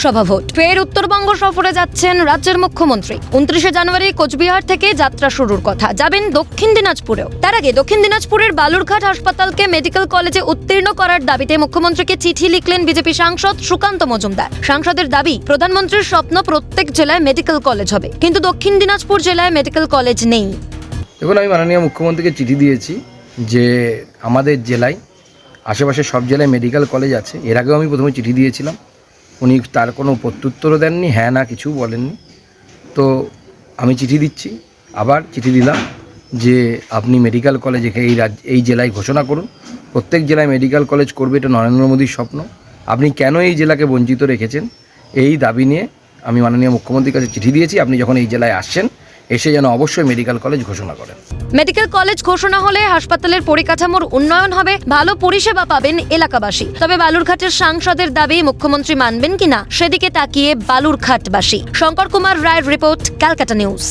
Lok Sabha vote. ফের উত্তরবঙ্গ সফরে যাচ্ছেন রাজ্যের মুখ্যমন্ত্রী। উনত্রিশে জানুয়ারি কোচবিহার থেকে যাত্রা শুরুর কথা। যাবেন দক্ষিণ দিনাজপুরেও। তার আগে দক্ষিণ দিনাজপুরের বালুরঘাট হাসপাতালকে মেডিকেল কলেজে উত্তীর্ণ করার দাবিতে মুখ্যমন্ত্রীকে চিঠি লিখলেন বিজেপি সাংসদ সুকান্ত মজুমদার। সাংসদের দাবি, প্রধানমন্ত্রীর স্বপ্ন প্রত্যেক জেলায় মেডিকেল কলেজ হবে। কিন্তু দক্ষিণ দিনাজপুর জেলায় মেডিকেল কলেজ নেই। দেখুন, আমি মাননীয় মুখ্যমন্ত্রীকে চিঠি দিয়েছি যে আমাদের জেলায় আশেপাশে সব জেলায় মেডিকেল কলেজ আছে। এর আগেও আমি প্রথমে চিঠি দিয়েছিলাম। উনি তার কোনো প্রত্যুত্তরও দেননি হ্যাঁ না কিছু বলেননি। তো আমি চিঠি দিচ্ছি, আবার চিঠি দিলাম যে আপনি মেডিকেল কলেজ এই রাজ্য, এই জেলায় ঘোষণা করুন। প্রত্যেক জেলায় মেডিকেল কলেজ করবে, এটা নরেন্দ্র মোদীর স্বপ্ন। আপনি কেন এই জেলাকে বঞ্চিত রেখেছেন? এই দাবি নিয়ে আমি মাননীয় মুখ্যমন্ত্রীর কাছে চিঠি দিয়েছি, আপনি যখন এই জেলায় আসছেন এসে যেন অবশ্যই মেডিকেল কলেজ ঘোষণা করেন। মেডিকেল কলেজ ঘোষণা হলে হাসপাতালের পরিকাঠামোর উন্নয়ন হবে, ভালো পরিষেবা পাবেন এলাকাবাসী। তবে বালুরঘাটের সাংসদের দাবি মুখ্যমন্ত্রী মানবেন কিনা, সেদিকে তাকিয়ে বালুরঘাটবাসী। শঙ্কর কুমার রায়ের রিপোর্ট, ক্যালকাটা নিউজ।